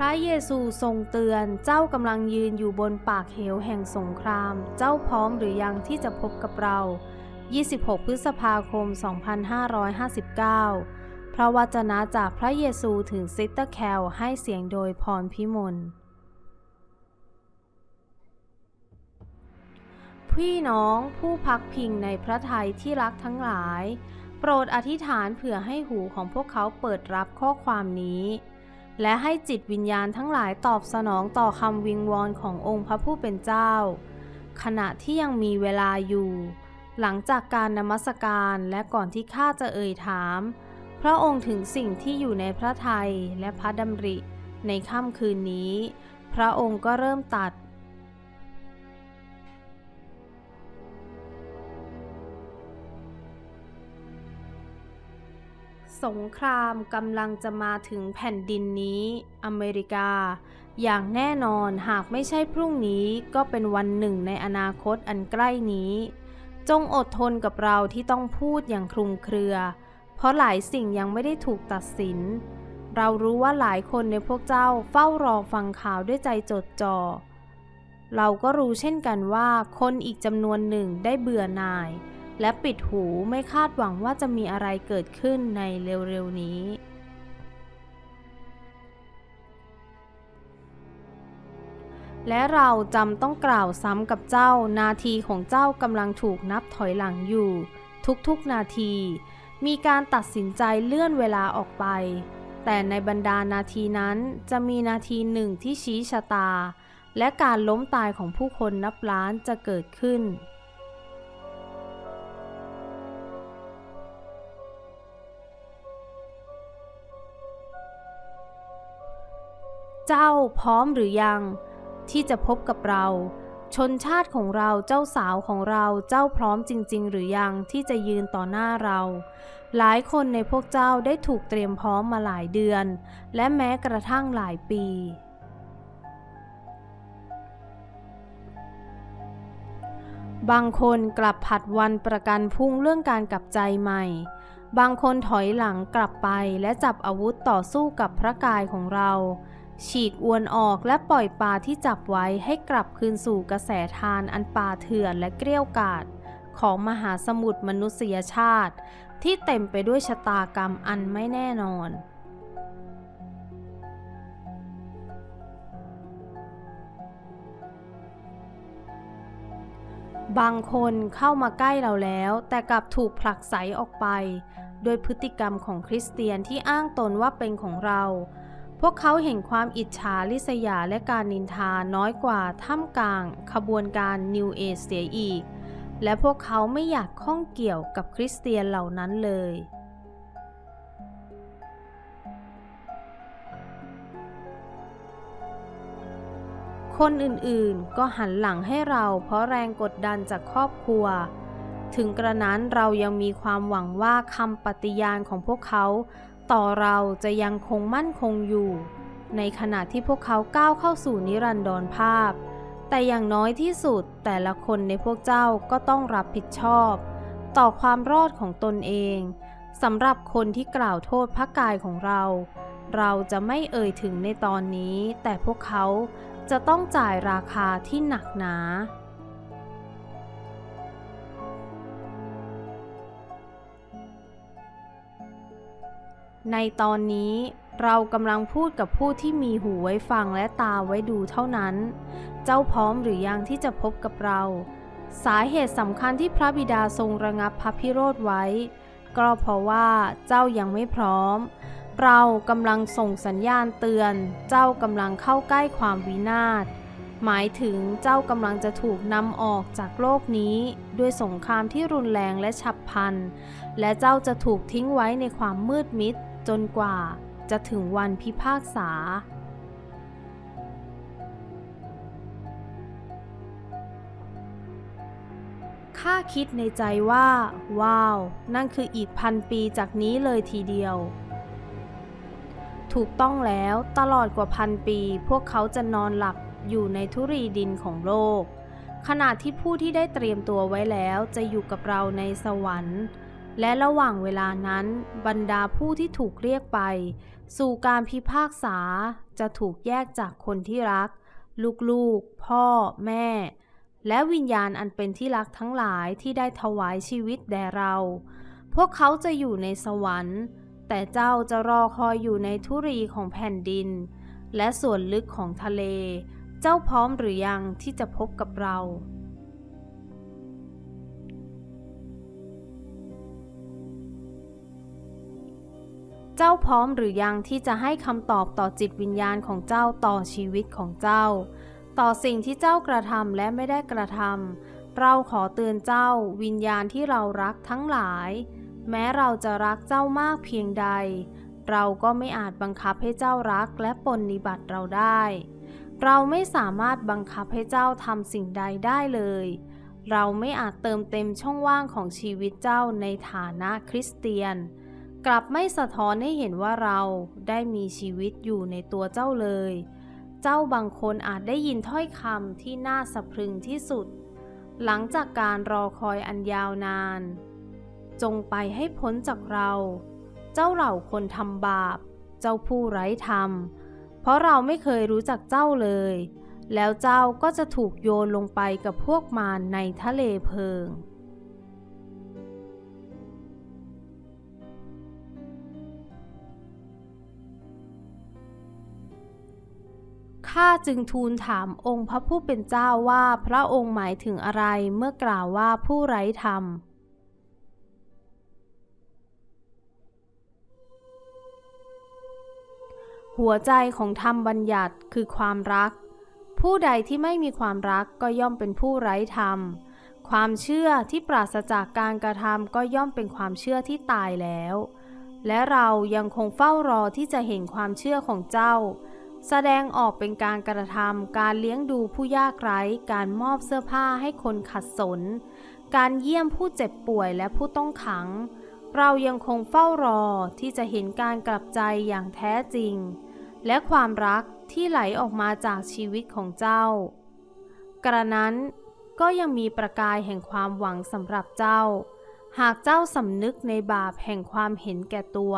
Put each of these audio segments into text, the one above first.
พระเยซูทรงเตือนเจ้ากำลังยืนอยู่บนปากเหวแห่งสงคราม เจ้าพร้อมหรือยังที่จะพบกับเรา 26 พฤษภาคม 2559 พระวจนะจากพระเยซูถึงซิสเตอร์แคลให้เสียงโดยพรพิมลพี่น้องผู้พักพิงในพระทัยที่รักทั้งหลาย โปรดอธิษฐานเผื่อให้หูของพวกเขาเปิดรับข้อความนี้ และให้จิตวิญญาณทั้งหลายตอบสนองต่อคำวิงวอนขององค์พระผู้เป็นเจ้า ขณะที่ยังมีเวลาอยู่ หลังจากการนมัสการและก่อนที่ข้าจะเอ่ยถาม พระองค์ถึงสิ่งที่อยู่ในพระทัยและพระดำริ ในค่ำคืนนี้ พระองค์ก็เริ่มตัด สงครามกำลังจะมาถึงแผ่นดินนี้ อเมริกา อย่างแน่นอนหากไม่ใช่พรุ่งนี้ก็เป็นวันหนึ่งในอนาคตอันใกล้นี้ จงอดทนกับเราที่ต้องพูดอย่างคลุมเครือ เพราะหลายสิ่งยังไม่ได้ถูกตัดสิน เรารู้ว่าหลายคนในพวกเจ้าเฝ้ารอฟังข่าวด้วยใจจดจ่อเราก็รู้เช่นกันว่าคนอีกจำนวนหนึ่งได้เบื่อหน่าย และปิดหูไม่คาดหวังว่าจะมีอะไรเกิดขึ้นในเร็วๆนี้และเราจำต้องกล่าวซ้ำกับเจ้า นาทีของเจ้ากำลังถูกนับถอยหลังอยู่ ทุกๆนาที มีการตัดสินใจเลื่อนเวลาออกไป แต่ในบรรดานาทีนั้นจะมีนาทีหนึ่งที่ชี้ชะตา และการล้มตายของผู้คนนับล้านจะเกิดขึ้น จ้าพร้อมหรือยัง ที่จะพบกับเรา ชนชาติของเราเจ้าสาวของเราเจ้าพร้อมจริง ๆ หรือยังที่จะยืนต่อหน้าเรา หลายคนในพวกเจ้าได้ถูกเตรียมพร้อมมาหลายเดือน และแม้กระทั่งหลายปีบางคนกลับผัดวันประกันพรุ่งเรื่องการกลับใจใหม่ บางคนถอยหลังกลับไปและจับอาวุธต่อสู้กับพระกายของเรา ฉีกอวนออกและปล่อยปลาที่จับไว้ให้กลับคืนสู่กระแสทานอันป่าเถื่อนและเกลี้ยกาดของมหาสมุทรมนุษยชาติ ที่เต็มไปด้วยชะตากรรมอันไม่แน่นอน บางคนเข้ามาใกล้เราแล้ว แต่กลับถูกผลักไสออกไป โดยพฤติกรรมของคริสเตียนที่อ้างตนว่าเป็นของเรา พวกเขาเห็นความอิจฉาริษยาและการนินทาน้อยกว่าท่ามกลาง ขบวนการนิวเอเสียอีก และพวกเขาไม่อยากข้องเกี่ยวกับคริสเตียนเหล่านั้นเลย คนอื่นๆก็หันหลังให้เราเพราะแรงกดดันจากครอบครัว ถึงกระนั้นเรายังมีความหวังว่าคำปฏิญาณของพวกเขา ต่อเราจะยังคงมั่นคงอยู่ ในขณะที่พวกเขาก้าวเข้าสู่นิรันดรภาพ แต่อย่างน้อยที่สุดแต่ละคนในพวกเจ้าก็ต้องรับผิดชอบ ต่อความรอดของตนเองสำหรับคนที่กล่าวโทษพระกายของเรา เราจะไม่เอ่ยถึงในตอนนี้ แต่พวกเขาจะต้องจ่ายราคาที่หนักหนา ในตอนนี้เรากำลังพูดกับผู้ที่มีหูไว้ฟังและตาไว้ดูเท่านั้น เจ้าพร้อมหรือยังที่จะพบกับเรา สาเหตุสำคัญที่พระบิดาทรงระงับพระพิโรธไว้ ก็เพราะว่าเจ้ายังไม่พร้อม เรากำลังส่งสัญญาณเตือน เจ้ากำลังเข้าใกล้ความวินาศ หมายถึงเจ้ากำลังจะถูกนำออกจากโลกนี้ ด้วยสงครามที่รุนแรงและฉับพลัน และเจ้าจะถูกทิ้งไว้ในความมืดมิด จนกว่าจะถึงวันพิพากษา ข้าคิดในใจว่า ว้าว นั่นคืออีกพันปีจากนี้เลยทีเดียว ถูกต้องแล้วตลอดกว่าพันปี พวกเขาจะนอนหลับอยู่ในทุรีดินของโลก ขณะที่ผู้ที่ได้เตรียมตัวไว้แล้วจะอยู่กับเราในสวรรค์ และระหว่างเวลานั้นบรรดาผู้ที่ถูกเรียกไป สู่การพิพากษาจะถูกแยกจากคนที่รัก ลูกๆ พ่อ แม่ และวิญญาณอันเป็นที่รักทั้งหลายที่ได้ถวายชีวิตแด่เรา พวกเขาจะอยู่ในสวรรค์ แต่เจ้าจะรอคอยอยู่ในทุรีของแผ่นดิน และส่วนลึกของทะเล เจ้าพร้อมหรือยังที่จะพบกับเรา เจ้าพร้อมหรือยังที่จะให้คำตอบต่อจิตวิญญาณของเจ้าต่อชีวิตของเจ้า ต่อสิ่งที่เจ้ากระทำและไม่ได้กระทำเราขอเตือนเจ้าวิญญาณที่เรารักทั้งหลาย แม้เราจะรักเจ้ามากเพียงใด เราก็ไม่อาจบังคับให้เจ้ารักและปนนิบัติเราได้ เราไม่สามารถบังคับให้เจ้าทำสิ่งใดได้เลย เราไม่อาจเติมเต็มช่องว่างของชีวิตเจ้าในฐานะคริสเตียน กลับไม่สะท้อนให้เห็นว่าเราได้มีชีวิตอยู่ในตัวเจ้าเลย เจ้าบางคนอาจได้ยินถ้อยคำที่น่าสะพรึงที่สุด หลังจากการรอคอยอันยาวนาน จงไปให้พ้นจากเรา เจ้าเหล่าคนทำบาป เจ้าผู้ไร้ธรรม เพราะเราไม่เคยรู้จักเจ้าเลย แล้วเจ้าก็จะถูกโยนลงไปกับพวกมารในทะเลเพลิง ข้าจึงทูลถามองค์พระผู้เป็นเจ้าว่าพระองค์หมายถึงอะไรเมื่อกล่าวว่าผู้ไร้ธรรม หัวใจของธรรมบัญญัติคือความรัก ผู้ใดที่ไม่มีความรักก็ย่อมเป็นผู้ไร้ธรรม ความเชื่อที่ปราศจากการกระทำก็ย่อมเป็นความเชื่อที่ตายแล้ว และเรายังคงเฝ้ารอที่จะเห็นความเชื่อของเจ้า แสดงออกเป็นการกระทำการเลี้ยงดูผู้ยากไร้ การมอบเสื้อผ้าให้คนขัดสน การเยี่ยมผู้เจ็บป่วยและผู้ต้องขัง เรายังคงเฝ้ารอที่จะเห็นการกลับใจอย่างแท้จริง และความรักที่ไหลออกมาจากชีวิตของเจ้า กระนั้นก็ยังมีประกายแห่งความหวังสำหรับเจ้า หากเจ้าสำนึกในบาปแห่งความเห็นแก่ตัว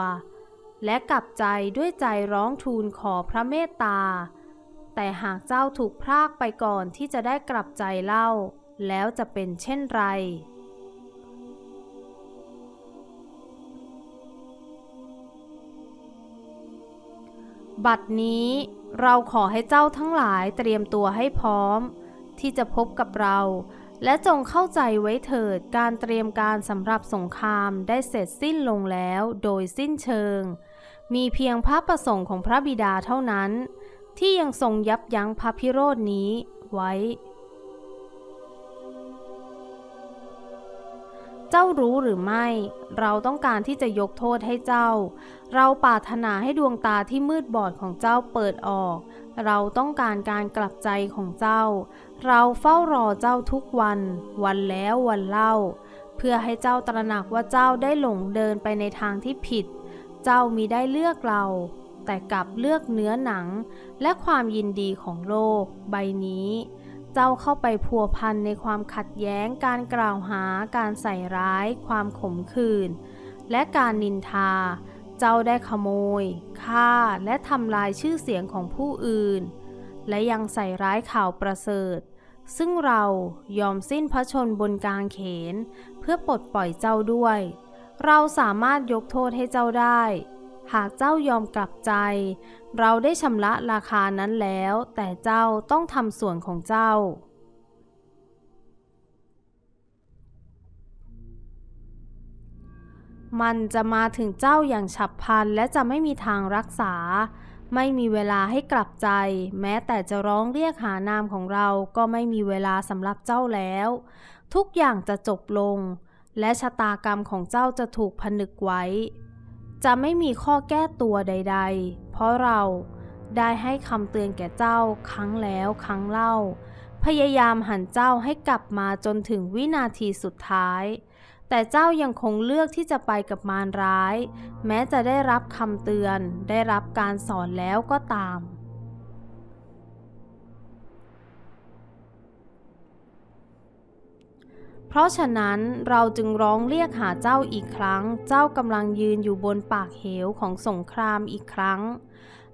และกลับใจด้วยใจร้องทูลขอพระเมตตา แต่หากเจ้าถูกพรากไปก่อนที่จะได้กลับใจเล่า แล้วจะเป็นเช่นไร บัดนี้เราขอให้เจ้าทั้งหลายเตรียมตัวให้พร้อม ที่จะพบกับเรา และจงเข้าใจไว้เถิดการเตรียมการสำหรับสงครามได้เสร็จสิ้นลงแล้วโดยสิ้นเชิง มีเพียงพระประสงค์ของพระบิดาเท่านั้น ที่ยังทรงยับยั้งพระพิโรธนี้ไว้ เจ้ารู้หรือไม่ เราต้องการที่จะยกโทษให้เจ้า เราปรารถนาให้ดวงตาที่มืดบอดของเจ้าเปิดออก เราต้องการการกลับใจของเจ้า เราเฝ้ารอเจ้าทุกวัน วันแล้ววันเล่า เพื่อให้เจ้าตระหนักว่าเจ้าได้หลงเดินไปในทางที่ผิด เจ้ามีได้เลือกเรา แต่กลับเลือกเนื้อหนัง และความยินดีของโลก ใบนี้ เจ้าเข้าไปพัวพันในความขัดแย้ง การกล่าวหา การใส่ร้าย ความขมขื่นและการนินทา เจ้าได้ขโมยฆ่าและทำลายชื่อเสียงของผู้อื่น และยังใส่ร้ายข่าวประเสริฐ ซึ่งเรายอมสิ้นพระชนบนกลางเขน เพื่อปลดปล่อยเจ้าด้วย เราสามารถยกโทษให้เจ้าได้ หากเจ้ายอมกลับใจ เราได้ชำระราคานั้นแล้ว แต่เจ้าต้องทำส่วนของเจ้า มันจะมาถึงเจ้าอย่างฉับพลันและจะไม่มีทางรักษา ไม่มีเวลาให้กลับใจ แม้แต่จะร้องเรียกหานามของเราก็ไม่มีเวลาสำหรับเจ้าแล้ว ทุกอย่างจะจบลง และชะตากรรมของเจ้าจะถูกผนึกไว้ จะไม่มีข้อแก้ตัวใด ๆ เพราะเราได้ให้คำเตือนแก่เจ้าครั้งแล้วครั้งเล่า พยายามหันเจ้าให้กลับมาจนถึงวินาทีสุดท้าย แต่เจ้ายังคงเลือกที่จะไปกับมารร้าย แม้จะได้รับคำเตือน ได้รับการสอนแล้วก็ตาม เพราะฉะนั้นเราจึงร้องเรียกหาเจ้าอีกครั้ง เจ้ากำลังยืนอยู่บนปากเหวของสงครามอีกครั้ง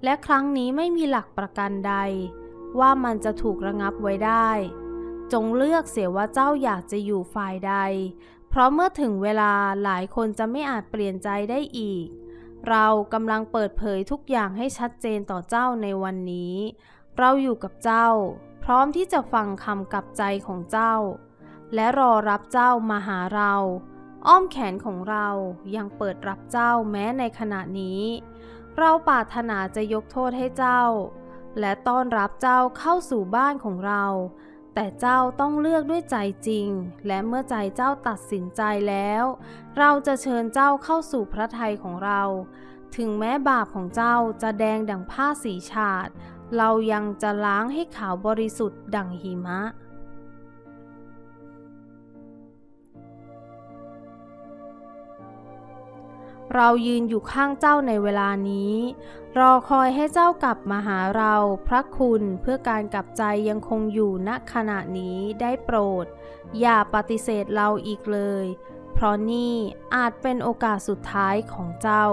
และครั้งนี้ไม่มีหลักประกันใด ว่ามันจะถูกระงับไว้ได้ จงเลือกเสียว่าเจ้าอยากจะอยู่ฝ่ายใด เพราะเมื่อถึงเวลาหลายคนจะไม่อาจเปลี่ยนใจได้อีก เรากำลังเปิดเผยทุกอย่างให้ชัดเจนต่อเจ้าในวันนี้ เราอยู่กับเจ้า พร้อมที่จะฟังคำกลับใจของเจ้า และรอรับเจ้ามาหาเรา อ้อมแขนของเรายังเปิดรับเจ้าแม้ในขณะนี้ เราปรารถนาจะยกโทษให้เจ้า และต้อนรับเจ้าเข้าสู่บ้านของเรา แต่เจ้าต้องเลือกด้วยใจจริง และเมื่อใจเจ้าตัดสินใจแล้ว เราจะเชิญเจ้าเข้าสู่พระทัยของเรา ถึงแม้บาปของเจ้าจะแดงดังผ้าสีฉาดเรายังจะล้างให้ขาวบริสุทธิ์ดังหิมะ เรายืนอยู่ข้างเจ้าในเวลานี้ รอคอยให้เจ้ากลับมาหาเรา พระคุณเพื่อการกลับใจยังคงอยู่ณขณะนี้ได้โปรด อย่าปฏิเสธเราอีกเลย เพราะนี่อาจเป็นโอกาสสุดท้ายของเจ้า